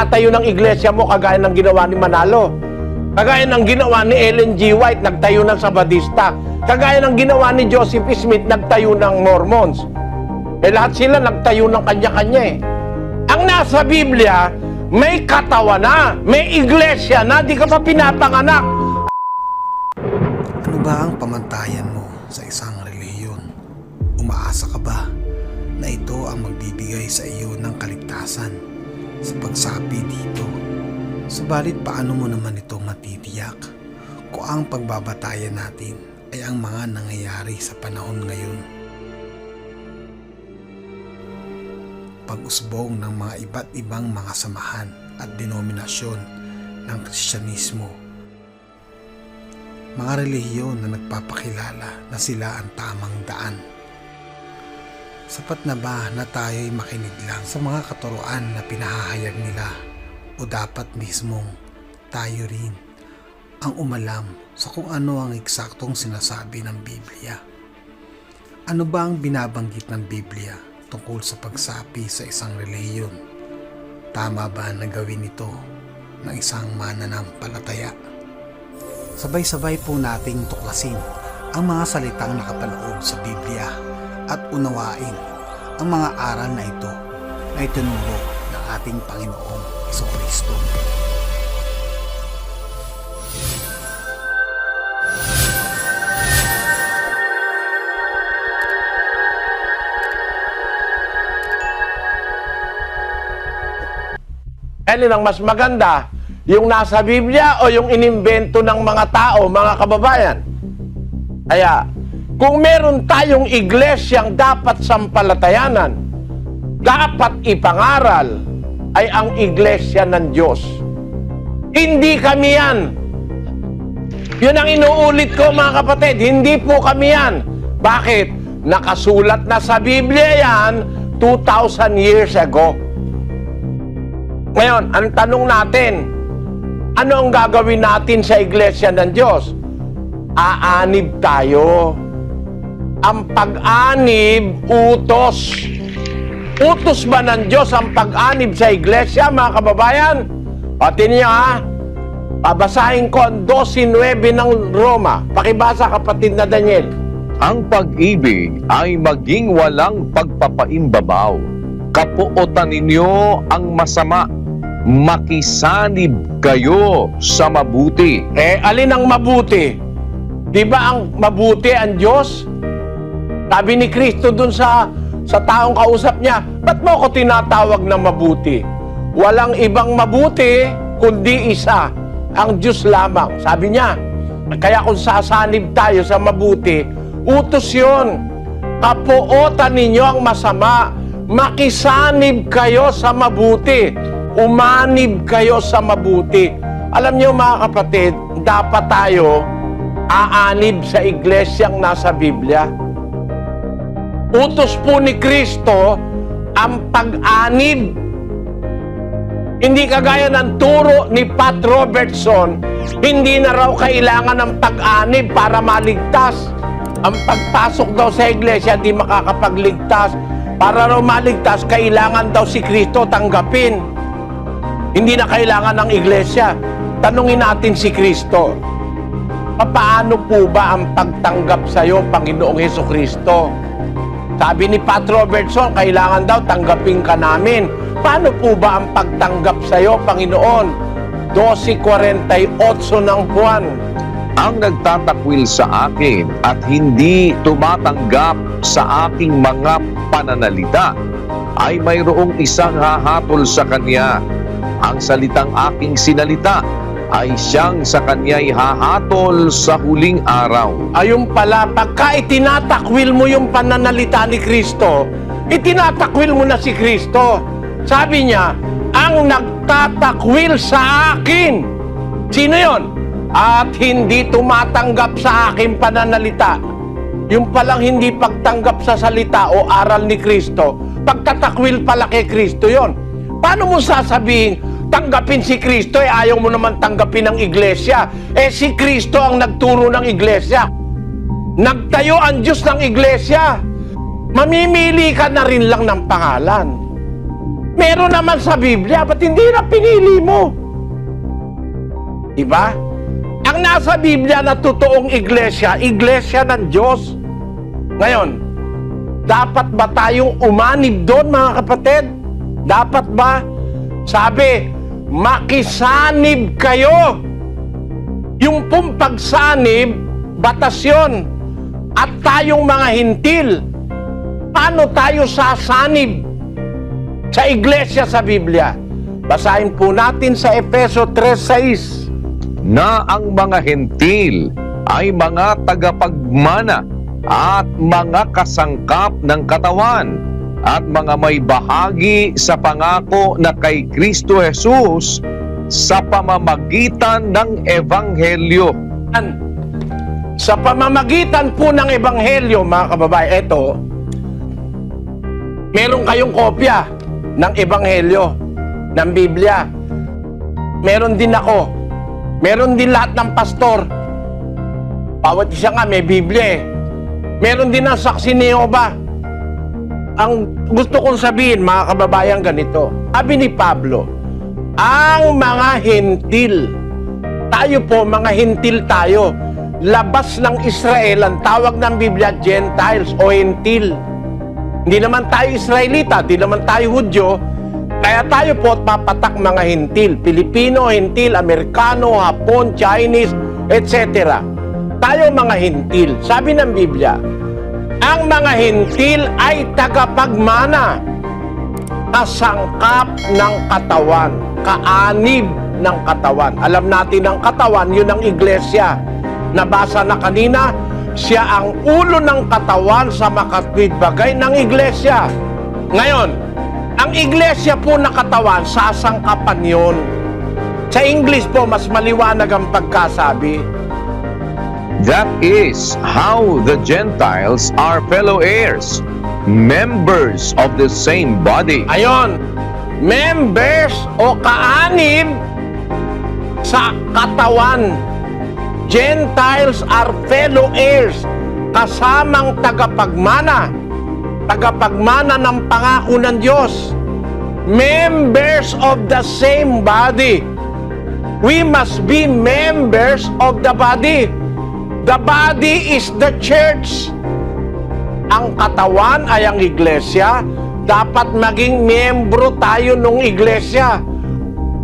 magtatayo ng iglesia mo kagaya ng ginawa ni Manalo. Kagaya ng ginawa ni Ellen G. White, nagtayo ng Sabadista. Kagaya ng ginawa ni Joseph Smith, nagtayo ng Mormons. Eh lahat sila nagtayo ng kanya-kanya eh. Ang nasa Biblia, may katawan na, may iglesia na, di ka pa pinapanganak. Ano ba ang pamantayan mo sa isang relihiyon? Umaasa ka ba na ito ang magbibigay sa iyo ng kaligtasan sa pagsapi dito? Subalit paano mo naman ito matitiyak kung ang pagbabatayan natin ay ang mga nangyayari sa panahon ngayon? Pag-usbong ng mga iba't ibang mga samahan at denominasyon ng Kristyanismo mga relihiyon na nagpapakilala na sila ang tamang daan. Sapat na ba na tayo'y makinig lang sa mga katuruan na pinahahayag nila o dapat mismong tayo rin ang umalam sa kung ano ang eksaktong sinasabi ng Biblia? Ano ba ang binabanggit ng Biblia tungkol sa pagsapi sa isang relihiyon? Tama ba na gawin ito ng isang mananampalataya? Sabay-sabay po nating tuklasin ang mga salitang nakapaloob sa Biblia at unawain ang mga aral na ito na itinuro ng ating Panginoong Kristo. Alin ang mas maganda? Yung nasa Biblia o yung inimbento ng mga tao, mga kababayan? Kaya, kung meron tayong iglesyang dapat sampalatayanan, dapat ipangaral ay ang iglesia ng Diyos. Hindi kami yan. Yun ang inuulit ko mga kapatid, hindi po kami yan. Bakit? Nakasulat na sa Biblia yan 2,000 years ago. Ngayon, ang tanong natin, ano ang gagawin natin sa iglesia ng Diyos? Aanib tayo. Ang pag-anib, utos. Utos ba ng Diyos ang pag-anib sa iglesia, mga kababayan? Pati niyo ha, babasahin ko ang 12.9 ng Roma. Pakibasa kapatid na Daniel. Ang pag-ibig ay maging walang pagpapaimbabaw. Kapuotan ninyo ang masama. Makisanib kayo sa mabuti. Eh, alin ang mabuti? Di ba ang mabuti ang Diyos? Sabi ni Kristo dun sa sa taong kausap niya, ba't mo ako tinatawag na mabuti? Walang ibang mabuti kundi isa, ang Diyos lamang. Sabi niya, kaya kung sasanib tayo sa mabuti, utos yun. Kapuotan ninyo ang masama. Makisanib kayo sa mabuti. Umanib kayo sa mabuti. Alam niyo mga kapatid, dapat tayo aanib sa iglesyang nasa Biblia. Utos po ni Kristo ang pag-anib. Hindi kagaya ng turo ni Pat Robertson, hindi na raw kailangan ng pag-anib para maligtas. Ang pagpasok daw sa iglesia, di makakapagligtas. Para raw maligtas, kailangan daw si Kristo tanggapin. Hindi na kailangan ng iglesia. Tanungin natin si Kristo. Paano po ba ang pagtanggap sa iyo, Panginoong Heso Kristo? Sabi ni Pat Robertson, kailangan daw tanggapin ka namin. Paano po ba ang pagtanggap sa iyo, Panginoon? 12.48 ng buwan. Ang nagtatakwil sa akin at hindi tumatanggap sa aking mga pananalita ay mayroong isang hahatol sa kanya. Ang salitang aking sinalita ay siyang sa kanya'y hahatol sa huling araw. Ayun pala, pagka itinatakwil mo yung pananalita ni Kristo, itinatakwil mo na si Kristo. Sabi niya, ang nagtatakwil sa akin. Sino yon? At hindi tumatanggap sa aking pananalita. Yung palang hindi pagtanggap sa salita o aral ni Kristo, pagtatakwil pala kay Kristo yon. Paano mo sasabihin, tanggapin si Kristo, eh ayaw mo naman tanggapin ng iglesia. Eh si Kristo ang nagturo ng iglesia. Nagtayo ang Diyos ng iglesia. Mamimili ka na rin lang ng pangalan. Meron naman sa Biblia, ba't hindi na pinili mo? Diba? Ang nasa Biblia na totoong iglesia, iglesia ng Diyos. Ngayon, dapat ba tayong umanib doon mga kapatid? Dapat ba? Sabi, makisanib kayo. Yung pong pagsanib, batas yun. At tayong mga hintil, paano tayo sasanib sa iglesia sa Biblia? Basahin po natin sa Efeso 3.6. na ang mga hentil ay mga tagapagmana at mga kasangkap ng katawan at mga may bahagi sa pangako na kay Kristo Jesus sa pamamagitan ng Ebanghelyo. An- Sa pamamagitan po ng Ebanghelyo, mga kababae, eto, meron kayong kopya ng Ebanghelyo, ng Biblia. Meron din ako. Meron din lahat ng pastor. Bawat isa nga may Biblia eh. Meron din ang saksi ni Jehovah. Ang gusto kong sabihin, mga kababayan, ganito. Sabi ni Pablo, ang mga hentil, tayo po, mga hintil tayo. Labas ng Israel, ang tawag ng Biblia, Gentiles o hintil. Hindi naman tayo Israelita, hindi naman tayo Hudyo, kaya tayo po at papatak mga hintil. Pilipino, hintil, Amerikano, Hapon, Chinese, etc. Tayo mga hintil. Sabi ng Biblia, ang mga hintil ay tagapagmana, kasangkap ng katawan, kaanib ng katawan. Alam natin ang katawan, yun ang iglesia. Nabasa na kanina, siya ang ulo ng katawan sa makatwid bagay ng iglesia. Ngayon, ang iglesia po na katawan, sasangkapan yun. Sa English po, mas maliwanag ang pagkasabi. That is how the Gentiles are fellow heirs, members of the same body. Ayon, members o kaanib sa katawan. Gentiles are fellow heirs, kasamang tagapagmana, tagapagmana ng pangako ng Diyos. Members of the same body. We must be members of the body. The body is the church. Ang katawan ay ang iglesia. Dapat maging miyembro tayo ng iglesia.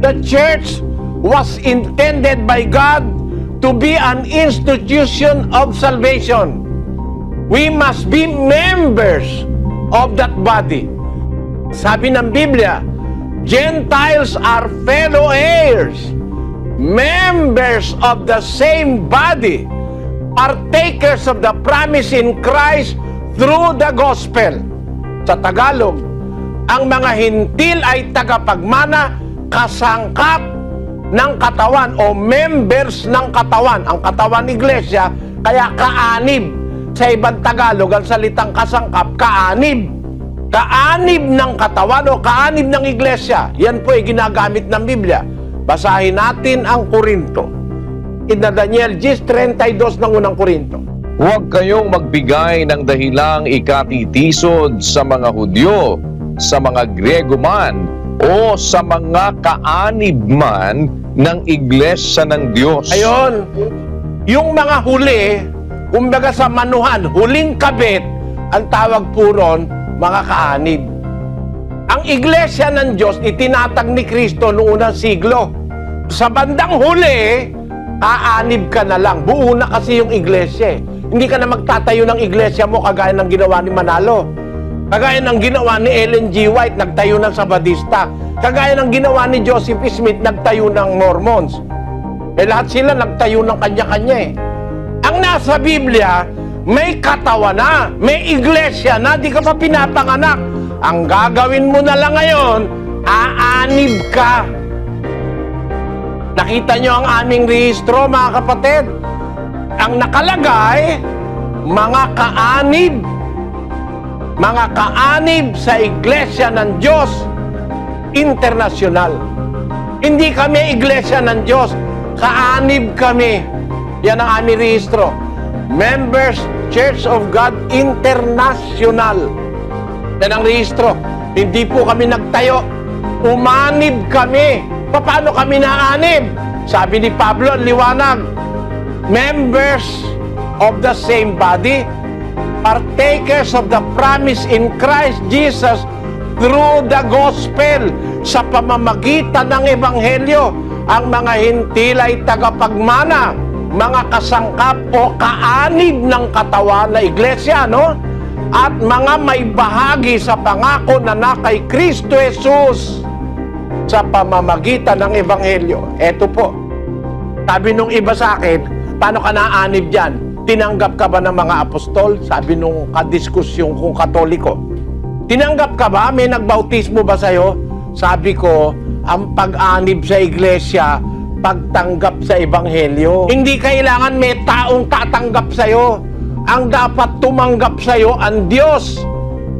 The church was intended by God to be an institution of salvation. We must be members of that body. Sabi ng Biblia, Gentiles are fellow heirs, members of the same body, partakers of the promise in Christ through the gospel. Sa Tagalog, ang mga hintil ay tagapagmana, kasangkap ng katawan o members ng katawan. Ang katawan iglesia, kaya kaanib. Sa ibang Tagalog, ang salitang kasangkap, kaanib. Kaanib ng katawan o kaanib ng iglesia. Yan po ay ginagamit ng Biblia. Basahin natin ang Korinto. In the Daniel 10.32 ng unang Korinto. Huwag kayong magbigay ng dahilang ikatitisod sa mga Hudyo, sa mga Grego man, o sa mga kaanib man ng Iglesia ng Diyos. Ayon, yung mga huli, kumbaga sa manuhan, huling kabit, ang tawag po ron, mga kaanib. Ang iglesia ng Diyos, itinatag ni Kristo noong unang siglo. Sa bandang huli, kaanib ka na lang. Buo na kasi yung iglesia. eh. Hindi ka na magtatayo ng iglesia mo kagaya ng ginawa ni Manalo. Kagaya ng ginawa ni Ellen G. White, nagtayo ng Sabadista. Kagaya ng ginawa ni Joseph Smith, nagtayo ng Mormons. Eh lahat sila nagtayo ng kanya-kanya eh. Ang nasa Biblia, may katawan na, may iglesia na, di ka pa pinapanganak. Ang gagawin mo na lang ngayon, aanib ka. Nakita nyo ang aming rehistro, mga kapatid. Ang nakalagay, mga kaanib. Mga kaanib sa iglesia ng Diyos internasyonal. Hindi kami iglesia ng Diyos. Kaanib kami. Yan ang aming rehistro. Members Church of God International. Yan ang rehistro. Hindi po kami nagtayo Umanib kami. Paano kami naanib? Sabi ni Pablo, liwanag, members of the same body, partakers of the promise in Christ Jesus through the gospel. Sa pamamagitan ng ebanghelyo ang mga hintil ay tagapagmana mga kasangkap o kaanib ng katawan na iglesia no? At mga may bahagi sa pangako na na kay Kristo Jesus sa pamamagitan ng ebanghelyo eto po sabi nung iba sa akin, paano ka naanib dyan? Tinanggap ka ba ng mga apostol? Sabi nung kadiskusyon kong katoliko. Tinanggap ka ba? May nagbautismo ba sa'yo? Sabi ko, ang pag-anib sa iglesia, pagtanggap sa ebanghelyo. Hindi kailangan may taong tatanggap sa'yo. Ang dapat tumanggap sa'yo ang Diyos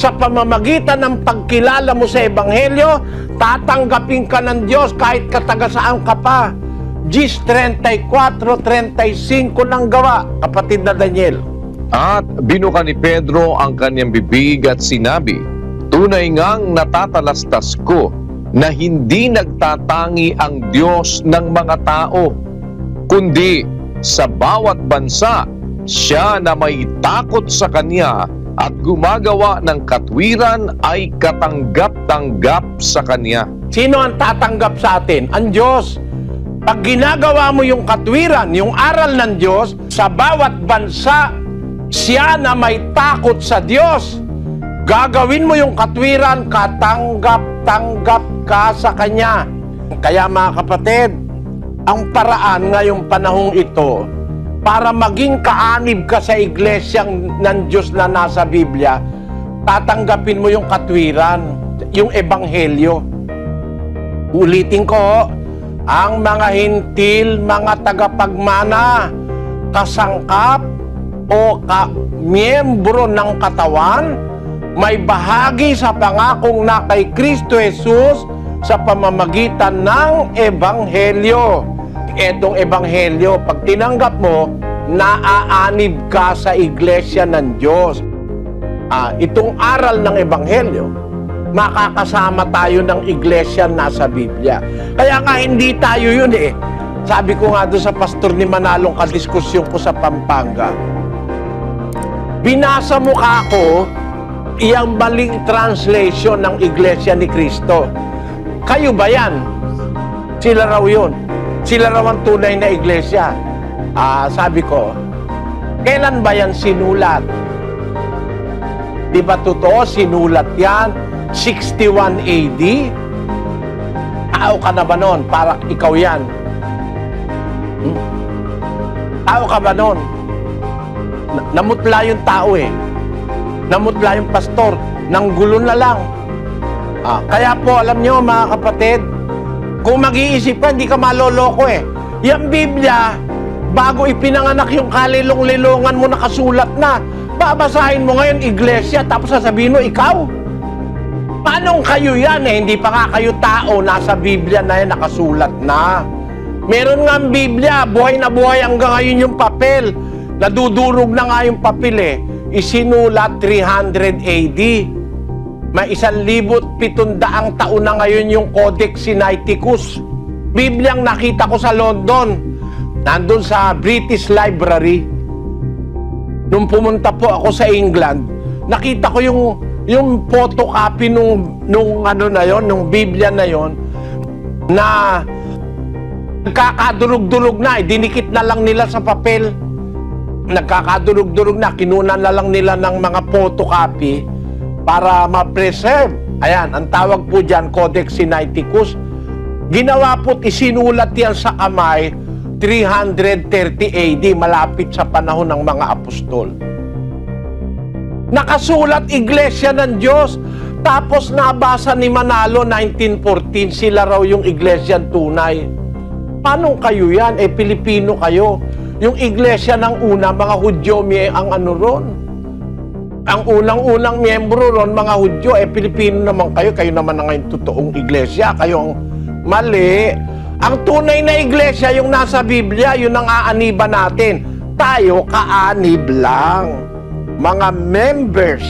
sa pamamagitan ng pagkilala mo sa Ebanghelyo, tatanggapin ka ng Diyos kahit kataga saan ka pa. Gis 34-35 ng gawa, kapatid na Daniel. At binuka ni Pedro ang kanyang bibig at sinabi, Tunay ngang natatalastas ko na hindi nagtatangi ang Diyos ng mga tao, kundi sa bawat bansa siya na may takot sa Kanya at gumagawa ng katwiran ay katanggap-tanggap sa Kanya. Sino ang tatanggap sa atin? Ang Diyos. Pag ginagawa mo yung katwiran, yung aral ng Diyos, sa bawat bansa, siya na may takot sa Diyos. Gagawin mo yung katwiran, katanggap-tanggap ka sa Kanya. Kaya mga kapatid, ang paraan ngayong panahong ito, para maging kaanib ka sa iglesyang ng Diyos na nasa Biblia, tatanggapin mo yung katwiran, yung ebanghelyo. Ulitin ko, ang mga hintil, mga tagapagmana, kasangkap o ka miyembro ng katawan, may bahagi sa pangakong na kay Kristo Jesus sa pamamagitan ng ebanghelyo. Etong ebanghelyo, pag tinanggap mo, naaanib ka sa iglesia ng Diyos. Ah, itong aral ng ebanghelyo, makakasama tayo ng iglesia nasa Biblia. Kaya nga hindi tayo yun eh. Sabi ko nga doon sa pastor ni Manalong kadiskusyon ko sa Pampanga, binasa mo ka ako iyang maling translation ng iglesia ni Kristo. Kayo ba yan? Sila raw yun. Sila raw ang tunay na iglesia. Ah, sabi ko, kailan ba yan sinulat? Di ba totoo, sinulat yan? 61 AD? Tao ka na ba nun? Para ikaw yan. Hmm? Tao ka ba? Na- namutla yung tao eh. Namutla yung pastor. Nanggulo na lang. Ah, kaya po, alam nyo mga kapatid, kung mag-iisip ka, hindi ka maloloko eh. Yung Biblia, bago ipinanganak yung kalilong-lilongan mo nakasulat na, babasahin mo ngayon iglesia, tapos sasabihin mo, ikaw? Paano kayo yan eh? Hindi pa nga kayo tao, nasa Biblia na yan, nakasulat na. Meron nga ang Biblia, buhay na buhay hanggang ngayon yung papel. Nadudurog na nga yung papel eh. Isinulat 300 AD. May isang libot pitundaang taon na ngayon yung Codex Sinaiticus. Bibliang nakita ko sa London. Nandun sa British Library. Nung pumunta po ako sa England, nakita ko yung yung photocopy nung nung ano na yon, nung Biblia na yon na nagkakadurog-durog na, eh, dinikit na lang nila sa papel. Nagkakadurog-durog na, kinunan na lang nila ng mga photocopy para ma-preserve. Ayan, ang tawag po dyan, Codex Sinaiticus. Ginawa po't isinulat yan sa kamay 330 AD, malapit sa panahon ng mga apostol. Nakasulat Iglesia ng Diyos. Tapos nabasa ni Manalo 1914, sila raw yung Iglesia tunay. Paano kayo yan? Eh, Pilipino kayo. Yung Iglesia ng una, mga Hudyo may ang ano ron. Ang unang-unang miyembro ron, mga Hudyo, eh Pilipino naman kayo. Kayo naman ang ngayon totoong Iglesia. Kayo ang mali. Ang tunay na Iglesia, yung nasa Biblia, yun ang aaniba natin. Tayo, kaanib lang. Mga members.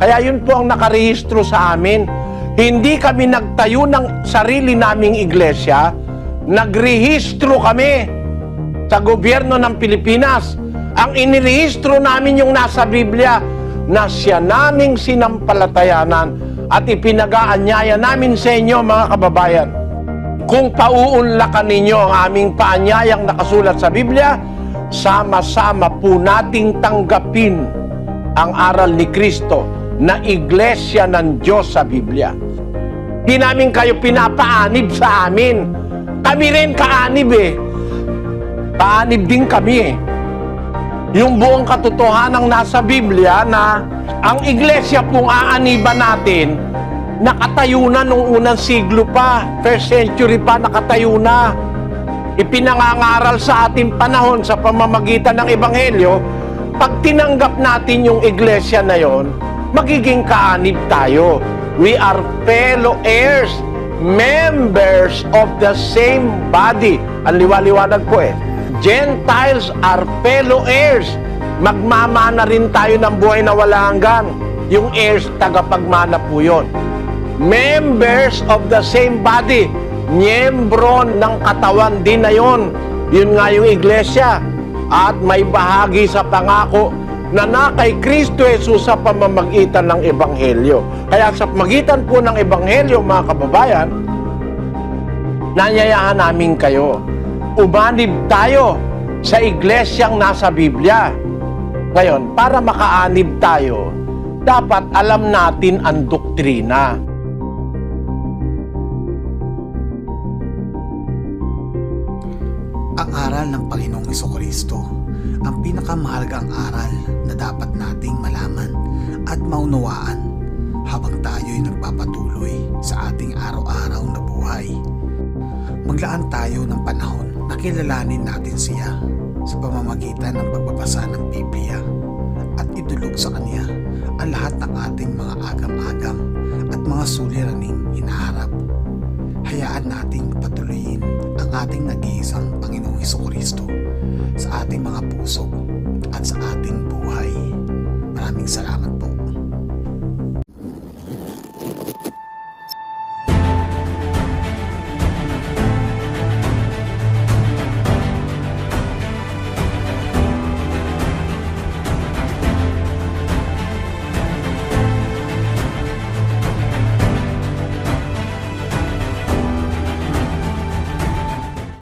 Kaya yun po ang nakarehistro sa amin. Hindi kami nagtayo ng sarili naming iglesia, nagrehistro kami sa gobyerno ng Pilipinas. Ang inirehistro namin yung nasa Biblia na siya naming sinampalatayanan at ipinag-aanyaya namin sa inyo mga kababayan. Kung pauunlakan ninyo ang aming paanyayang nakasulat sa Biblia, sama-sama po nating tanggapin ang aral ni Kristo na iglesia ng Diyos sa Biblia. Di namin kayo pinapaanib sa amin. Kami rin kaanib eh. Kaanib din kami eh. Yung buong katotohanan nasa Biblia na ang iglesia pong aaniban natin, nakatayo na nung unang siglo pa, first century pa, nakatayo na. Ipinangangaral sa ating panahon sa pamamagitan ng Ebanghelyo, pag tinanggap natin yung iglesia na yon, magiging kaanib tayo. We are fellow heirs, members of the same body. Ang liwaliwanag po eh. Gentiles are fellow heirs. Magmamana rin tayo ng buhay na wala hanggan. Yung heirs, tagapagmana po yun. Members of the same body. Miyembro ng katawan din na yon. Yun nga yung iglesia. At may bahagi sa pangako na na kay Kristo Jesus sa pamamagitan ng Ebanghelyo. Kaya sa magitan po ng Ebanghelyo, mga kababayan, nanyayahan namin kayo. Umanib tayo sa iglesyang nasa Biblia. Ngayon, para makaanib tayo, dapat alam natin ang doktrina. Ang aral ng Panginoong Kristo ang pinakamahalagang aral na dapat nating malaman at maunawaan habang tayo'y nagpapatuloy sa ating araw-araw na buhay. Maglaan tayo ng panahon na kilalanin natin siya sa pamamagitan ng pagbabasa ng Biblia at idulog sa Kanya ang lahat ng ating mga agam-agam at mga suliraning hinaharap. Hayaan nating patuloyin ang ating nag-iisang Panginoong Kristo sa ating mga puso at sa ating buhay. Maraming salamat.